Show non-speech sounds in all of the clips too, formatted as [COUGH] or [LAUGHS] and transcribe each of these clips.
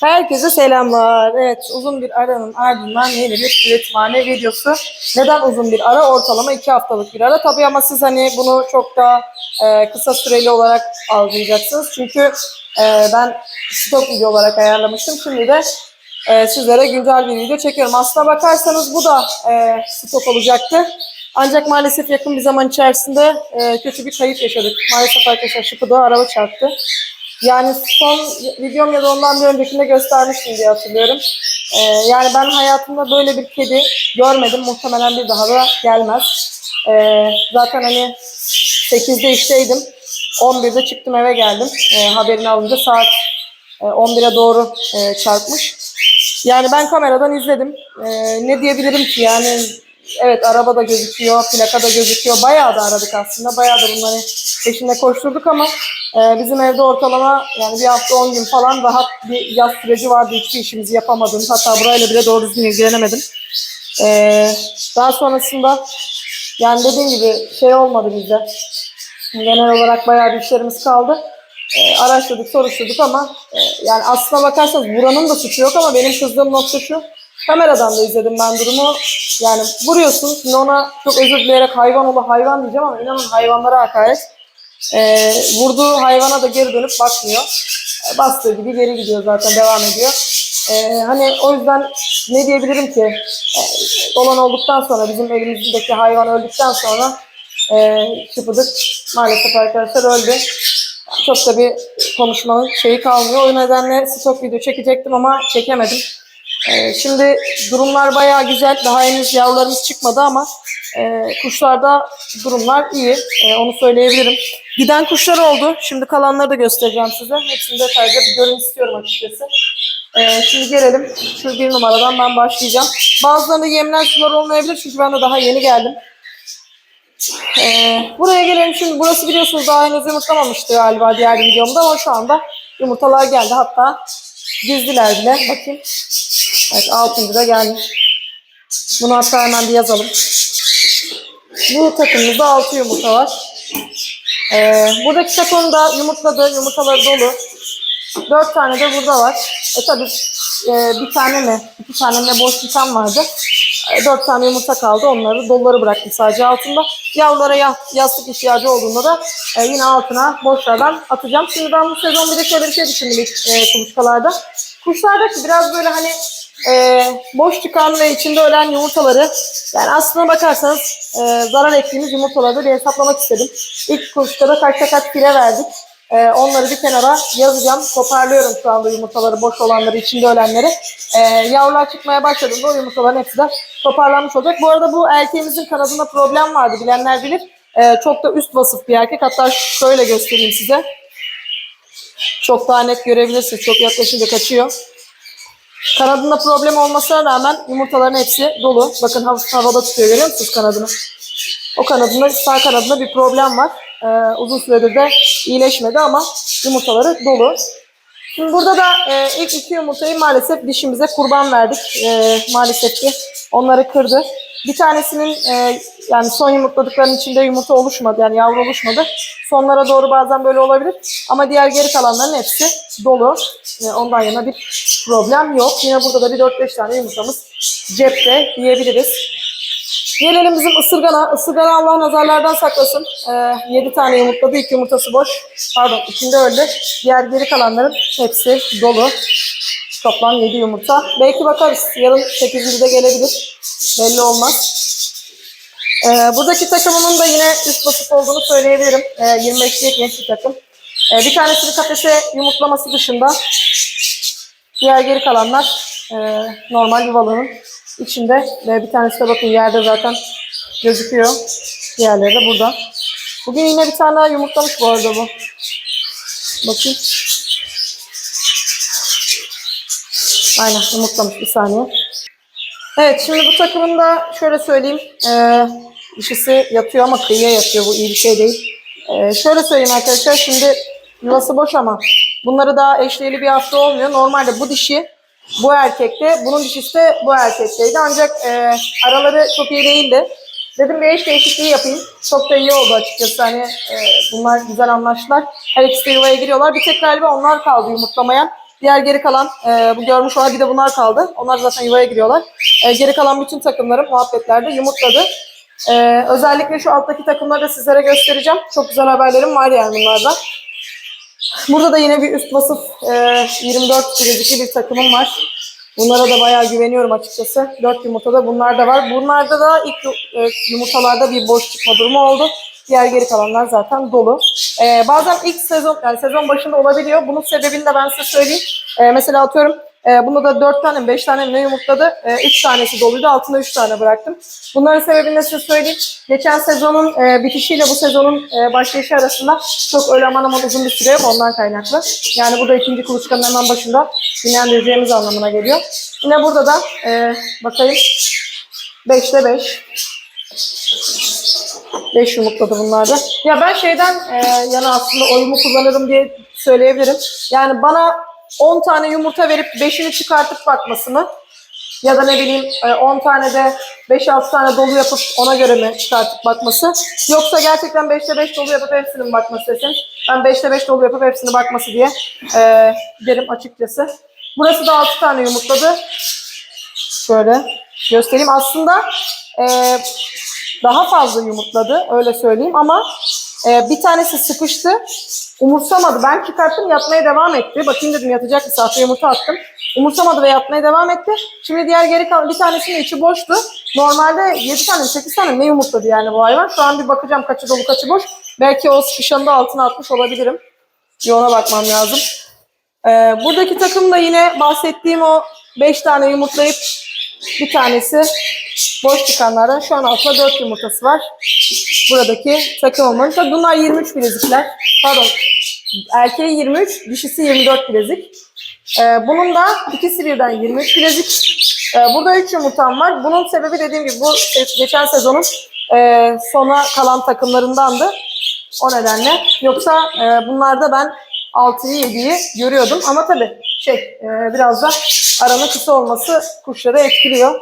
Herkese selamlar. Evet uzun bir aranın ardından yeni bir üretimhane videosu. Neden uzun bir ara? Ortalama iki haftalık bir ara. Tabii ama siz hani bunu çok daha e, kısa süreli olarak algılayacaksınız. Çünkü e, ben stok video olarak ayarlamıştım. Şimdi de e, sizlere güncel bir video çekiyorum. Aslına bakarsanız bu da e, stok olacaktı. Ancak maalesef yakın bir zaman içerisinde e, kötü bir kayıp yaşadık. Maalesef arkadaşlar Şıpı'da araba çarptı. Yani son videom ya da ondan bir öncekinde göstermiştim diye hatırlıyorum. Ee, yani ben hayatımda böyle bir kedi görmedim. Muhtemelen bir daha da gelmez. Ee, zaten hani 8'de işteydim. 11'de çıktım eve geldim. Ee, haberini alınca saat e, 11'e doğru e, çarpmış. Yani ben kameradan izledim. Ee, ne diyebilirim ki yani evet araba da gözüküyor, plaka da gözüküyor. Bayağı da aradık aslında. Bayağı da bunları peşinde koşturduk ama ee, bizim evde ortalama yani bir hafta 10 gün falan rahat bir yaz süreci vardı. Hiçbir işimizi yapamadığımız. Hatta burayla bile doğru düzgün ilgilenemedim. Ee, daha sonrasında yani dediğim gibi şey olmadı bizde. Genel olarak bayağı bir işlerimiz kaldı. Ee, araştırdık, soruşturduk ama e, yani aslına bakarsanız buranın da suçu yok ama benim kızdığım nokta şu. Kameradan da izledim ben durumu. Yani vuruyorsun. Şimdi ona çok özür dileyerek hayvan ola hayvan diyeceğim ama inanın hayvanlara hakaret. E, vurduğu hayvana da geri dönüp bakmıyor. E, bastığı gibi geri gidiyor zaten devam ediyor. E, hani o yüzden ne diyebilirim ki e, olan olduktan sonra bizim elimizdeki hayvan öldükten sonra e, çıpıdık maalesef arkadaşlar öldü. Çok da bir konuşmanın şeyi kalmıyor. O nedenle stok video çekecektim ama çekemedim. Ee, şimdi durumlar bayağı güzel. Daha henüz yavrularımız çıkmadı ama e, kuşlarda durumlar iyi. E, onu söyleyebilirim. Giden kuşlar oldu. Şimdi kalanları da göstereceğim size. Hepsini detaylıca bir görün istiyorum açıkçası. E, şimdi gelelim. Şu bir numaradan ben başlayacağım. Bazılarında yemlen sular olmayabilir çünkü ben de daha yeni geldim. E, buraya gelelim şimdi. Burası biliyorsunuz daha henüz yumurtlamamıştı galiba diğer videomda ama şu anda yumurtalar geldi. Hatta dizdiler bile. Bakayım. Evet 6. da gelmiş. Bunu hatta hemen bir yazalım. Bu takımımızda 6 yumurta var. Ee, buradaki takım da yumurtladı. Yumurtaları dolu. 4 tane de burada var. E tabi e, bir tane mi, iki tane mi boş bir tane vardı. E, 4 tane yumurta kaldı. Onları doluları bıraktım sadece altında. Yavrulara ya, yastık ihtiyacı olduğunda da e, yine altına boşlardan atacağım. Şimdi ben bu sezon bir de şöyle bir şey düşündüm ilk e, kuluçkalarda. Kuşlardaki biraz böyle hani e, boş çıkan ve içinde ölen yumurtaları yani aslına bakarsanız e, zarar ettiğimiz yumurtaları bir hesaplamak istedim. İlk kuluçkada kaçta kaç file verdik. E, onları bir kenara yazacağım. Toparlıyorum şu anda yumurtaları, boş olanları, içinde ölenleri. E, yavrular çıkmaya başladığında o yumurtaların hepsi de toparlanmış olacak. Bu arada bu erkeğimizin kanadında problem vardı. Bilenler bilir. E, çok da üst vasıf bir erkek. Hatta şöyle göstereyim size. Çok daha net görebilirsiniz. Çok yaklaşınca kaçıyor. Kanadında problem olmasına rağmen yumurtaların hepsi dolu. Bakın hav havada tutuyor görüyor musunuz kanadını? O kanadında, sağ kanadında bir problem var. Ee, uzun süredir de iyileşmedi ama yumurtaları dolu. Şimdi burada da e, ilk iki yumurtayı maalesef dişimize kurban verdik. E, maalesef ki onları kırdı. Bir tanesinin e, yani son yumurtladıklarının içinde yumurta oluşmadı yani yavru oluşmadı. Sonlara doğru bazen böyle olabilir. Ama diğer geri kalanların hepsi dolu. E, ondan yana bir problem yok. Yine burada da bir 4-5 tane yumurtamız cepte diyebiliriz. Gelelim bizim ısırgana. Isırgana Allah nazarlardan saklasın. Ee, 7 tane yumurtladı. İlk yumurtası boş. Pardon içinde öldü. Diğer geri kalanların hepsi dolu. Toplam 7 yumurta. Belki bakarız. Yarın 8. gelebilir. Belli olmaz. Ee, buradaki takımımın da yine üst basıp olduğunu söyleyebilirim. Ee, 25'li genç bir takım. Ee, bir tanesinin kafese yumurtlaması dışında diğer geri kalanlar e, normal yuvalığın içinde ve bir tanesi de bakın yerde zaten gözüküyor. Diğerleri de burada. Bugün yine bir tane daha yumurtlamış bu arada bu. Bakayım. Aynen yumurtlamış bir saniye. Evet şimdi bu takımın da şöyle söyleyeyim. E, dişisi yatıyor ama kıyıya yatıyor. Bu iyi bir şey değil. E, şöyle söyleyeyim arkadaşlar. Şimdi yuvası boş ama bunları daha eşleyeli bir hafta olmuyor. Normalde bu dişi bu erkekte, bunun dişisi de bu erkekteydi. Ancak e, araları çok iyi değildi. Dedim bir eş değişikliği yapayım. Çok da iyi oldu açıkçası. Hani e, bunlar güzel anlaştılar. Her ikisi de yuvaya giriyorlar. Bir tek galiba onlar kaldı yumurtlamayan. Diğer geri kalan e, bu görmüş olan bir de bunlar kaldı. Onlar zaten yuvaya giriyorlar. E, geri kalan bütün takımlarım muhabbetlerde yumurtladı. E, özellikle şu alttaki takımları da sizlere göstereceğim. Çok güzel haberlerim var yani bunlardan. Burada da yine bir üst vasıf e, 24 bilezik bir takımım var. Bunlara da bayağı güveniyorum açıkçası. 4 yumurtada bunlar da var. Bunlarda da ilk e, yumurtalarda bir boş çıkma durumu oldu. Diğer geri kalanlar zaten dolu. E, bazen ilk sezon yani sezon başında olabiliyor. Bunun sebebini de ben size söyleyeyim. E, mesela atıyorum e, bunda da 4 tane mi 5 tane mi ne yumurtladı? 3 tanesi doluydu. Altında 3 tane bıraktım. Bunların sebebini de size söyleyeyim. Geçen sezonun e, bitişiyle bu sezonun e, başlayışı arasında çok öyle aman aman uzun bir süre yok ondan kaynaklı. Yani bu da ikinci kuluçkanın hemen başında dinlendireceğimiz anlamına geliyor. Yine burada da e, bakayım 5'te 5. 5 yumurtladı bunlar da. Ya ben şeyden e, yana aslında oyumu kullanırım diye söyleyebilirim. Yani bana 10 tane yumurta verip 5'ini çıkartıp bakmasını ya da ne bileyim e, 10 tane de 5-6 tane dolu yapıp ona göre mi çıkartıp bakması. Yoksa gerçekten 5'te 5 dolu yapıp hepsini mi bakması deseniz ben 5'te 5 dolu yapıp hepsini bakması diye e, derim açıkçası. Burası da 6 tane yumurtladı. Şöyle göstereyim. Aslında e, daha fazla yumurtladı öyle söyleyeyim ama e, bir tanesi sıkıştı. Umursamadı. Ben çıkarttım yatmaya devam etti. Bakayım dedim yatacak bir sahte yumurta attım. Umursamadı ve yatmaya devam etti. Şimdi diğer geri kalan bir tanesinin içi boştu. Normalde 7 tane 8 tane ne yumurtladı yani bu hayvan. Şu an bir bakacağım kaçı dolu kaçı boş. Belki o sıkışanı da altına atmış olabilirim. Bir ona bakmam lazım. Ee, buradaki takım da yine bahsettiğim o 5 tane yumurtlayıp bir tanesi boş çıkanlardan şu an altında 4 yumurtası var. Buradaki takımımın. Tabii bunlar 23 bilezikler. Pardon. Erkeği 23, dişisi 24 bilezik. Ee, bunun da ikisi birden 23 bilezik. Ee, burada 3 yumurtam var. Bunun sebebi dediğim gibi bu geçen sezonun e, sona kalan takımlarındandı. O nedenle. Yoksa e, bunlarda ben 6'yı 7'yi görüyordum. Ama tabii şey e, biraz da aranın kısa olması kuşları etkiliyor.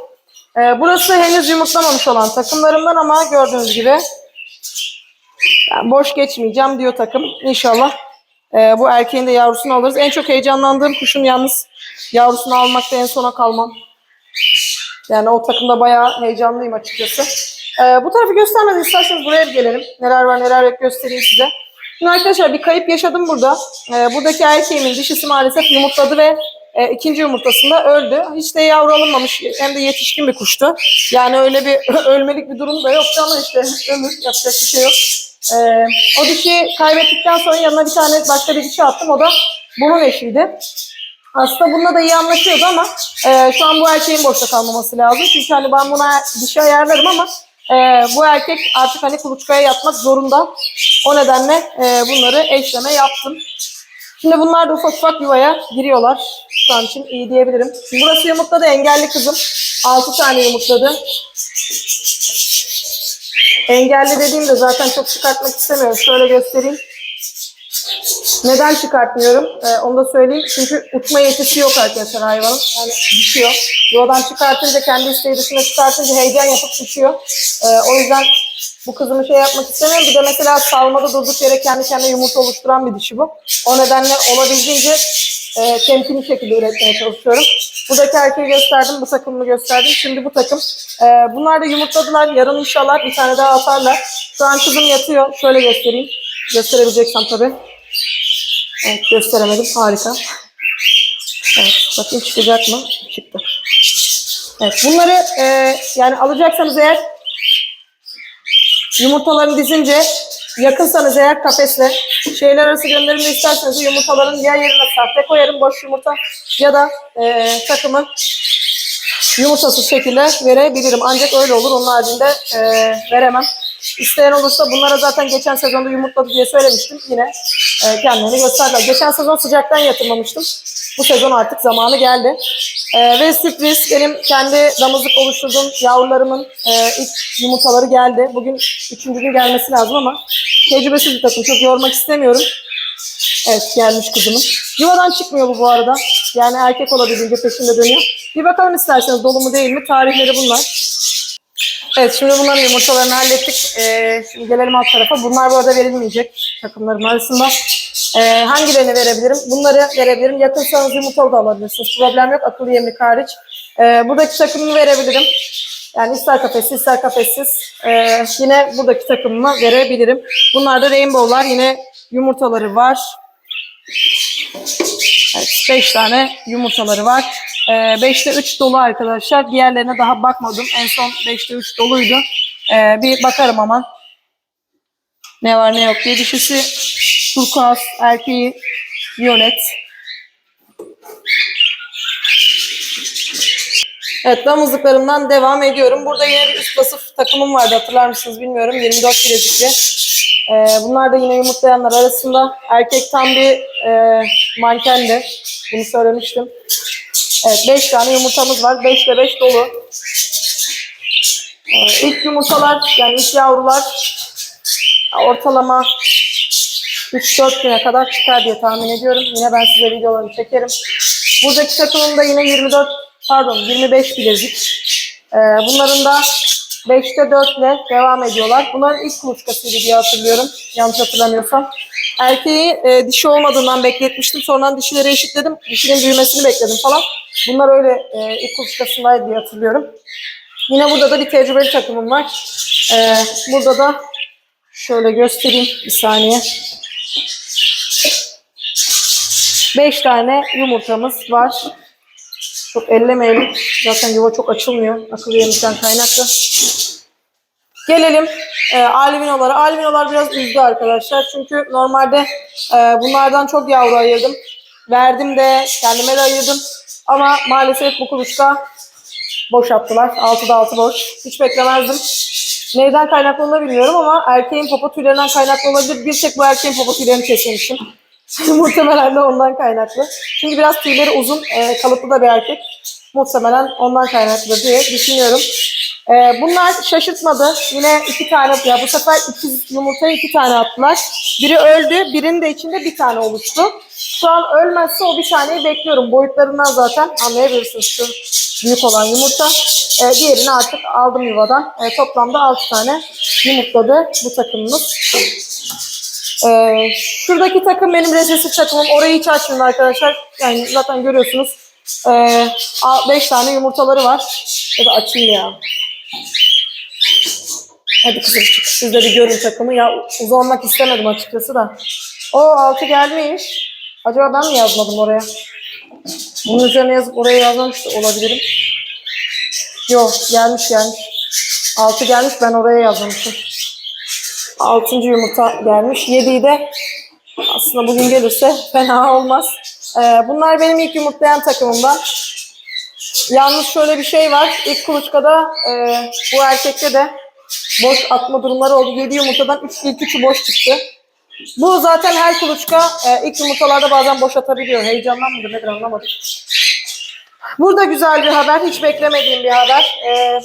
E, burası henüz yumurtlamamış olan takımlarımdan ama gördüğünüz gibi boş geçmeyeceğim diyor takım. İnşallah e, bu erkeğin de yavrusunu alırız. En çok heyecanlandığım kuşun yalnız yavrusunu almakta en sona kalmam. Yani o takımda bayağı heyecanlıyım açıkçası. E, bu tarafı göstermeden isterseniz buraya bir gelelim. Neler var neler yok göstereyim size. Şimdi arkadaşlar bir kayıp yaşadım burada. E, buradaki erkeğimin dişisi maalesef yumurtladı ve e, ikinci yumurtasında öldü. Hiç de yavru alınmamış hem de yetişkin bir kuştu. Yani öyle bir [LAUGHS] ölmelik bir durum da yoktu ama işte ömür yapacak bir şey yok. Ee, o dişi kaybettikten sonra yanına bir tane başka bir dişi attım. O da bunun eşiydi. Aslında bununla da iyi anlaşıyordu ama e, şu an bu erkeğin boşta kalmaması lazım. Çünkü hani ben buna dişi ayarlarım ama e, bu erkek artık hani kuluçkaya yatmak zorunda. O nedenle e, bunları eşleme yaptım. Şimdi bunlar da ufak ufak yuvaya giriyorlar. Şu an için iyi diyebilirim. Burası yumurtladı engelli kızım. 6 tane yumurtladı. Engelli dediğimde zaten çok çıkartmak istemiyorum. Şöyle göstereyim. Neden çıkartmıyorum? Ee, onu da söyleyeyim. Çünkü uçma yetisi yok arkadaşlar hayvanın. Yani düşüyor. Yuvadan çıkartınca kendi isteği dışında çıkartınca heyecan yapıp düşüyor. Ee, o yüzden bu kızımı şey yapmak istemiyorum. Bir de mesela salmada durduk yere kendi kendine yumurta oluşturan bir dişi bu. O nedenle olabildiğince e, temkinli şekilde üretmeye çalışıyorum. Buradaki erkeği gösterdim, bu takımını gösterdim. Şimdi bu takım. E, bunlar da yumurtladılar. Yarın inşallah bir tane daha atarlar. Şu an kızım yatıyor. Şöyle göstereyim. Gösterebileceksem tabii. Evet gösteremedim. Harika. Evet bakayım çıkacak mı? Çıktı. Evet bunları e, yani alacaksanız eğer yumurtalarını dizince yakınsanız eğer kafesle şeyler arası gönderimde isterseniz yumurtaların ya yerine sahte koyarım boş yumurta ya da e, takımı yumurtasız şekilde verebilirim. Ancak öyle olur. Onun haricinde e, veremem. İsteyen olursa bunlara zaten geçen sezonda yumurtladı diye söylemiştim. Yine e, kendilerini gösterdiler. Geçen sezon sıcaktan yatırmamıştım. Bu sezon artık zamanı geldi. E, ve sürpriz benim kendi damızlık oluşturduğum yavrularımın e, ilk yumurtaları geldi. Bugün üçüncü gün gelmesi lazım ama tecrübesiz bir takım. Çok yormak istemiyorum. Evet gelmiş kızımın. Yuvadan çıkmıyor bu bu arada. Yani erkek olabildiğince peşinde dönüyor. Bir bakalım isterseniz dolu mu değil mi? Tarihleri bunlar. Evet şimdi bunların yumurtalarını hallettik. Ee, şimdi gelelim alt tarafa. Bunlar bu arada verilmeyecek takımların arasında. Ee, hangilerini verebilirim? Bunları verebilirim. Yakınsanız yumurtalı da alabilirsiniz. Problem yok. Akıllı yemlik hariç. Ee, buradaki takımımı verebilirim. Yani ister kafessiz ister kafessiz. Ee, yine buradaki takımımı verebilirim. Bunlar da rainbow'lar. Yine yumurtaları var. Evet, 5 tane yumurtaları var. 5'te 3 dolu arkadaşlar. Diğerlerine daha bakmadım. En son 5'te 3 doluydu. Ee, bir bakarım ama. Ne var ne yok diye. Dişisi turkuaz, erkeği violet. Evet damızlıklarımdan devam ediyorum. Burada yine bir üst vasıf takımım vardı hatırlar mısınız bilmiyorum. 24 bilezikli. Ee, bunlar da yine yumurtlayanlar arasında. Erkek tam bir e, mankendi. Bunu söylemiştim. Evet 5 tane yumurtamız var. 5'te 5 dolu. Ee, ilk yumurtalar yani ilk yavrular ortalama 3-4 güne kadar çıkar diye tahmin ediyorum. Yine ben size videolarını çekerim. Buradaki takımım da yine 24 pardon 25 bilezik. Ee, bunların da 5'te 4 ile devam ediyorlar. Bunların ilk kuluçkasıydı diye hatırlıyorum. Yanlış hatırlamıyorsam. Erkeği e, dişi olmadığından bekletmiştim. Sonradan dişileri eşitledim. Dişinin büyümesini bekledim falan. Bunlar öyle e, ilk kuluçkasındaydı diye hatırlıyorum. Yine burada da bir tecrübeli takımım var. Ee, burada da şöyle göstereyim bir saniye. 5 tane yumurtamız var. Çok ellemeyelim. Zaten yuva çok açılmıyor. Akıllı yemekten kaynaklı. Gelelim e, albinolara. Albinolar biraz üzdü arkadaşlar. Çünkü normalde e, bunlardan çok yavru ayırdım. Verdim de kendime de ayırdım. Ama maalesef bu kuluçka boş attılar. 6'da 6 boş. Hiç beklemezdim. Neyden kaynaklı olduğunu bilmiyorum ama erkeğin popo tüylerinden kaynaklı olabilir. Bir tek bu erkeğin popo tüylerini kesmemişim. [LAUGHS] Muhtemelen de ondan kaynaklı. Çünkü biraz tüyleri uzun, e, kalıplı da bir erkek. Muhtemelen ondan kaynaklı diye düşünüyorum. E, bunlar şaşırtmadı. Yine iki tane, ya bu sefer ikiz yumurtayı iki tane attılar. Biri öldü, birinin de içinde bir tane oluştu. Şu an ölmezse o bir taneyi bekliyorum. Boyutlarından zaten anlayabilirsiniz şu büyük olan yumurta. E, diğerini artık aldım yuvadan. E, toplamda 6 tane yumurtladı bu takımımız. Ee, şuradaki takım benim resesif takımım. Orayı hiç açmıyorum arkadaşlar. Yani zaten görüyorsunuz. 5 tane yumurtaları var. Ya da açayım ya. Hadi kızım çık. Siz de bir görün takımı. Ya uzanmak istemedim açıkçası da. O 6 gelmiş. Acaba ben mi yazmadım oraya? Bunun üzerine yazıp oraya yazmamış da olabilirim. Yok gelmiş gelmiş. 6 gelmiş ben oraya yazmamışım. Altıncı yumurta gelmiş. Yediği de aslında bugün gelirse fena olmaz. Ee, bunlar benim ilk yumurtlayan takımımdan. Yalnız şöyle bir şey var. İlk kuluçkada e, bu erkekte de boş atma durumları oldu. Yedi yumurtadan üç, ilk üçü boş çıktı. Bu zaten her kuluçka e, ilk yumurtalarda bazen boş atabiliyor. Heyecandan mıdır nedir anlamadım. Burada güzel bir haber. Hiç beklemediğim bir haber. Ee,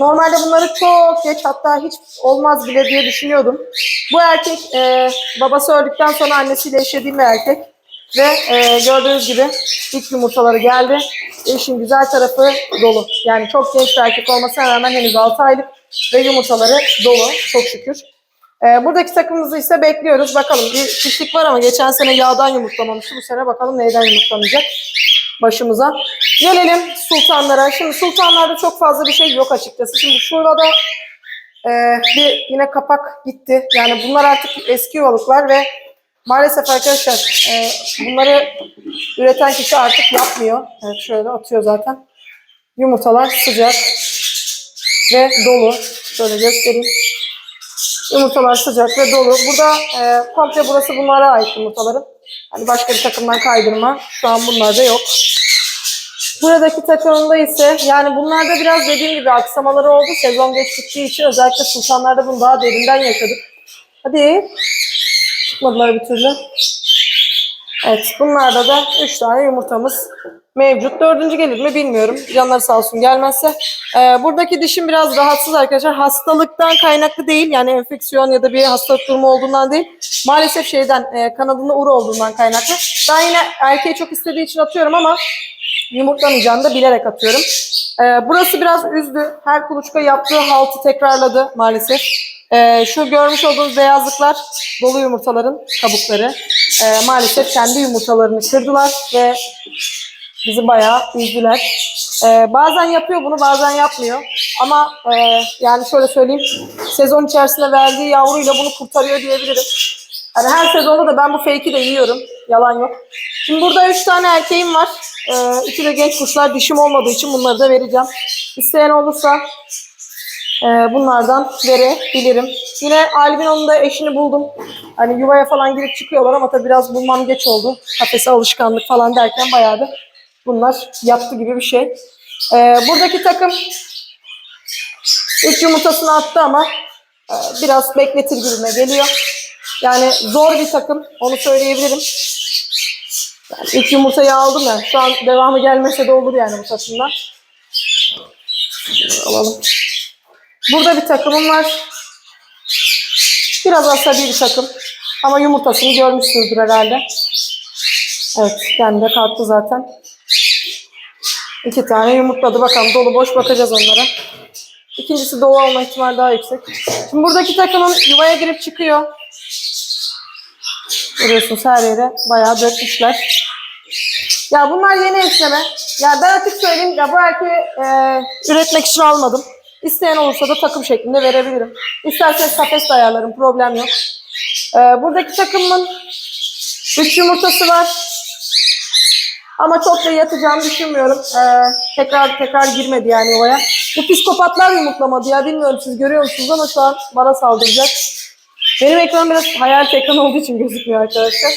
Normalde bunları çok geç hatta hiç olmaz bile diye düşünüyordum. Bu erkek e, babası öldükten sonra annesiyle eşlediğim bir erkek. Ve e, gördüğünüz gibi ilk yumurtaları geldi. İşin güzel tarafı dolu. Yani çok genç bir erkek olmasına rağmen henüz 6 aylık ve yumurtaları dolu çok şükür. E, buradaki takımımızı ise bekliyoruz. Bakalım bir şişlik var ama geçen sene yağdan yumurtlamamıştı. Bu sene bakalım neyden yumurtlanacak başımıza. Gelelim sultanlara. Şimdi sultanlarda çok fazla bir şey yok açıkçası. Şimdi şurada e, bir yine kapak gitti. Yani bunlar artık eski yuvalıklar ve maalesef arkadaşlar e, bunları üreten kişi artık yapmıyor. Evet şöyle atıyor zaten. Yumurtalar sıcak ve dolu. Şöyle göstereyim. Yumurtalar sıcak ve dolu. Burada e, komple burası bunlara ait yumurtaların. Hani başka bir takımdan kaydırma. Şu an bunlarda yok. Buradaki takımında ise yani bunlarda biraz dediğim gibi aksamaları oldu. Sezon geç bittiği için özellikle sultanlarda bunu daha derinden yaşadık. Hadi. Çıkmadılar bir türlü. Evet bunlarda da 3 tane yumurtamız mevcut. Dördüncü gelir mi bilmiyorum. Canları sağ olsun gelmezse. Ee, buradaki dişim biraz rahatsız arkadaşlar. Hastalıktan kaynaklı değil. Yani enfeksiyon ya da bir hastalık durumu olduğundan değil. Maalesef şeyden e, kanadında uru olduğundan kaynaklı. Ben yine erkeği çok istediği için atıyorum ama yumurtlamayacağını da bilerek atıyorum. Ee, burası biraz üzdü. Her kuluçka yaptığı haltı tekrarladı maalesef. Ee, şu görmüş olduğunuz beyazlıklar dolu yumurtaların kabukları. e, maalesef kendi yumurtalarını kırdılar ve bizi bayağı üzdüler. E, bazen yapıyor bunu bazen yapmıyor. Ama e, yani şöyle söyleyeyim sezon içerisinde verdiği yavruyla bunu kurtarıyor diyebilirim. Hani her sezonda da ben bu fake'i de yiyorum. Yalan yok. Şimdi burada üç tane erkeğim var. Ee, iki de genç kuşlar dişim olmadığı için bunları da vereceğim. İsteyen olursa e, bunlardan verebilirim. Yine Albino'nun da eşini buldum. Hani yuvaya falan girip çıkıyorlar ama tabii biraz bulmam geç oldu. Kafese alışkanlık falan derken bayağı da bunlar yaptı gibi bir şey. Ee, buradaki takım üç yumurtasını attı ama e, biraz bekletir gibime geliyor. Yani zor bir takım. Onu söyleyebilirim. Yani ilk yumurtayı aldım ya. Şu an devamı gelmese de olur yani bu takımdan. Alalım. Burada bir takımım var. Biraz asabi bir takım. Ama yumurtasını görmüşsünüzdür herhalde. Evet, kendi de kalktı zaten. İki tane yumurtladı. Bakalım dolu boş bakacağız onlara. İkincisi dolu olma ihtimali daha yüksek. Şimdi buradaki takımın yuvaya girip çıkıyor. Görüyorsunuz her yere bayağı dökmüşler. Ya bunlar yeni esneme. Ya ben açık söyleyeyim ya bu erkeği e, üretmek için almadım. İsteyen olursa da takım şeklinde verebilirim. İsterseniz kafes de ayarlarım problem yok. E, buradaki takımın 3 yumurtası var. Ama çok da yatacağını düşünmüyorum. E, tekrar tekrar girmedi yani oraya. Bu psikopatlar yumurtlamadı ya bilmiyorum siz görüyor musunuz ama şu an bana saldıracak. Benim ekran biraz hayal ekran olduğu için gözükmüyor arkadaşlar.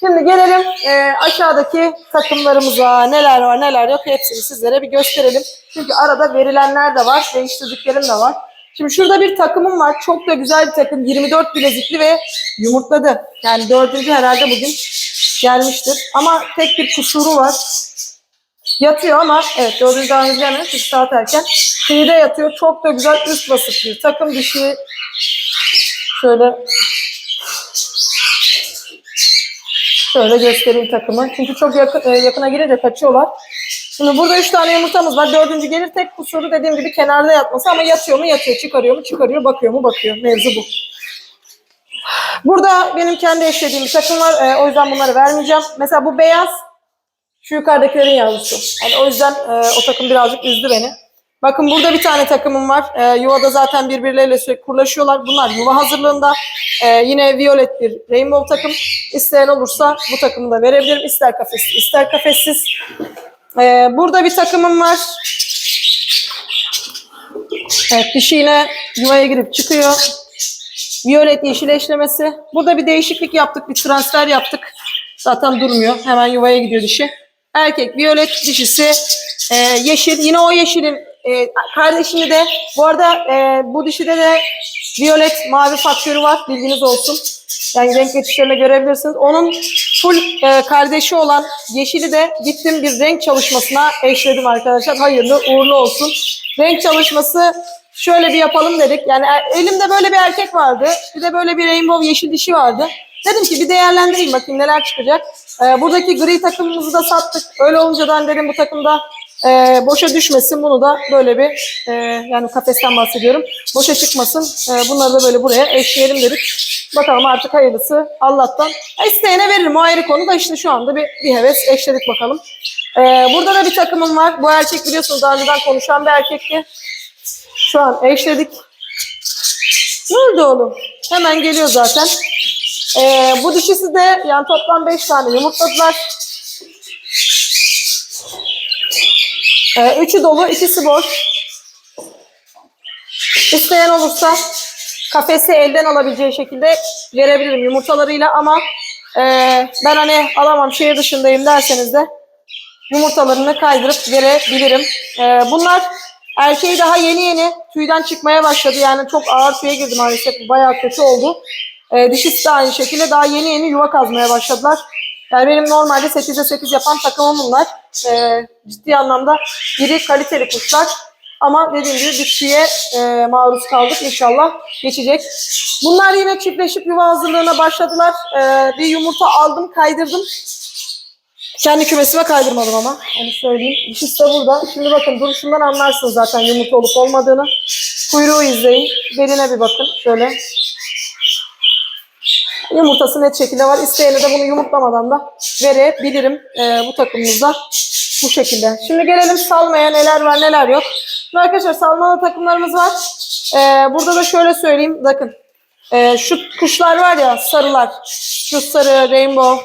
Şimdi gelelim e, aşağıdaki takımlarımıza neler var neler yok hepsini sizlere bir gösterelim. Çünkü arada verilenler de var, değiştirdiklerim de var. Şimdi şurada bir takımım var. Çok da güzel bir takım. 24 bilezikli ve yumurtladı. Yani dördüncü herhalde bugün gelmiştir. Ama tek bir kusuru var. Yatıyor ama evet dördüncü daha gelmemiş. 3 saat erken. Kıyıda yatıyor. Çok da güzel üst basıp bir takım dişi. Şöyle Şöyle göstereyim takımı. Çünkü çok yakın, e, yakına girince kaçıyorlar. Şimdi burada üç tane yumurtamız var. Dördüncü gelir tek kusuru dediğim gibi kenarda yatması ama yatıyor mu yatıyor, çıkarıyor mu çıkarıyor, bakıyor mu bakıyor. Mevzu bu. Burada benim kendi eşlediğim takım var. E, o yüzden bunları vermeyeceğim. Mesela bu beyaz şu yukarıdakilerin yavrusu. Yani o yüzden e, o takım birazcık üzdü beni. Bakın burada bir tane takımım var. E, yuvada zaten birbirleriyle sürekli kurlaşıyorlar. Bunlar yuva hazırlığında. E, yine violet bir rainbow takım. İsteyen olursa bu takımı da verebilirim. İster kafesli, ister kafessiz. E, burada bir takımım var. Evet, dişi yine yuvaya girip çıkıyor. Violet yeşil eşlemesi. Burada bir değişiklik yaptık, bir transfer yaptık. Zaten durmuyor. Hemen yuvaya gidiyor dişi. Erkek violet, dişisi e, yeşil. Yine o yeşilin e, kardeşini de bu arada e, bu dişide de violet mavi faktörü var. Bilginiz olsun. Yani renk geçişlerine görebilirsiniz. Onun full e, kardeşi olan yeşili de gittim bir renk çalışmasına eşledim arkadaşlar. Hayırlı uğurlu olsun. Renk çalışması şöyle bir yapalım dedik. Yani e- elimde böyle bir erkek vardı. Bir de böyle bir rainbow yeşil dişi vardı. Dedim ki bir değerlendireyim bakayım neler çıkacak. Ee, buradaki gri takımımızı da sattık. Öyle olunca ben dedim bu takımda e, boşa düşmesin. Bunu da böyle bir e, yani kafesten bahsediyorum. Boşa çıkmasın. E, bunları da böyle buraya eşleyelim dedik. Bakalım artık hayırlısı Allah'tan. E, isteyene veririm o ayrı konu da işte şu anda bir, bir heves eşledik bakalım. E, burada da bir takımım var. Bu erkek biliyorsunuz daha önceden konuşan bir erkekti. Şu an eşledik. Ne oldu oğlum? Hemen geliyor zaten. Ee, bu dişisi de yani toplam 5 tane yumurtladılar. Ee, üçü dolu, ikisi boş. İsteyen olursa kafesi elden alabileceği şekilde verebilirim yumurtalarıyla ama e, ben hani alamam şehir dışındayım derseniz de yumurtalarını kaydırıp verebilirim. E, bunlar erkeği daha yeni yeni tüyden çıkmaya başladı. Yani çok ağır tüye girdi maalesef. Bayağı kötü oldu. E, dişisi de aynı şekilde daha yeni yeni yuva kazmaya başladılar. Yani benim normalde 8'e 8 yapan takımım bunlar. E, ciddi anlamda iri kaliteli kuşlar. Ama dediğim gibi tüye e, maruz kaldık. İnşallah geçecek. Bunlar yine çiftleşip yuva hazırlığına başladılar. E, bir yumurta aldım, kaydırdım. Kendi kümesime kaydırmadım ama. Onu söyleyeyim. Dişisi de burada. Şimdi bakın duruşundan anlarsınız zaten yumurta olup olmadığını. Kuyruğu izleyin. Beline bir bakın. Şöyle. Yumurtası net şekilde var. İsteyene de bunu yumurtlamadan da verebilirim e, bu takımımızda. Bu şekilde. Şimdi gelelim salmaya neler var neler yok. Şimdi arkadaşlar salmalı takımlarımız var. E, burada da şöyle söyleyeyim. Bakın. E, şu kuşlar var ya sarılar. Şu sarı, rainbow.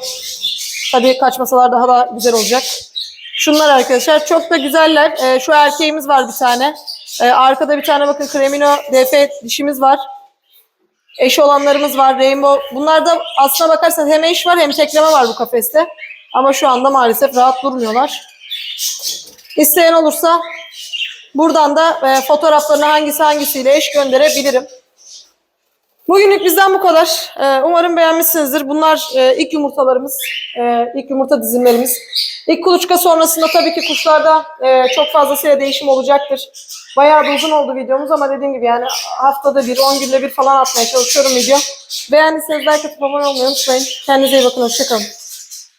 Tabii kaçmasalar daha da güzel olacak. Şunlar arkadaşlar çok da güzeller. E, şu erkeğimiz var bir tane. E, arkada bir tane bakın Cremino DF dişimiz var. Eş olanlarımız var. Rainbow. Bunlarda aslına bakarsan hem eş var hem tekleme var bu kafeste. Ama şu anda maalesef rahat durmuyorlar. İsteyen olursa buradan da e, fotoğraflarını hangisi hangisiyle eş gönderebilirim. Bugünlük bizden bu kadar. E, umarım beğenmişsinizdir. Bunlar e, ilk yumurtalarımız. e, ilk yumurta dizimlerimiz. İlk kuluçka sonrasında tabii ki kuşlarda e, çok fazlasıyla değişim olacaktır. Bayağı da uzun oldu videomuz ama dediğim gibi yani haftada bir, 10 günde bir falan atmaya çalışıyorum video. Beğendiyseniz like atıp abone olmayı unutmayın. Kendinize iyi bakın. Hoşçakalın.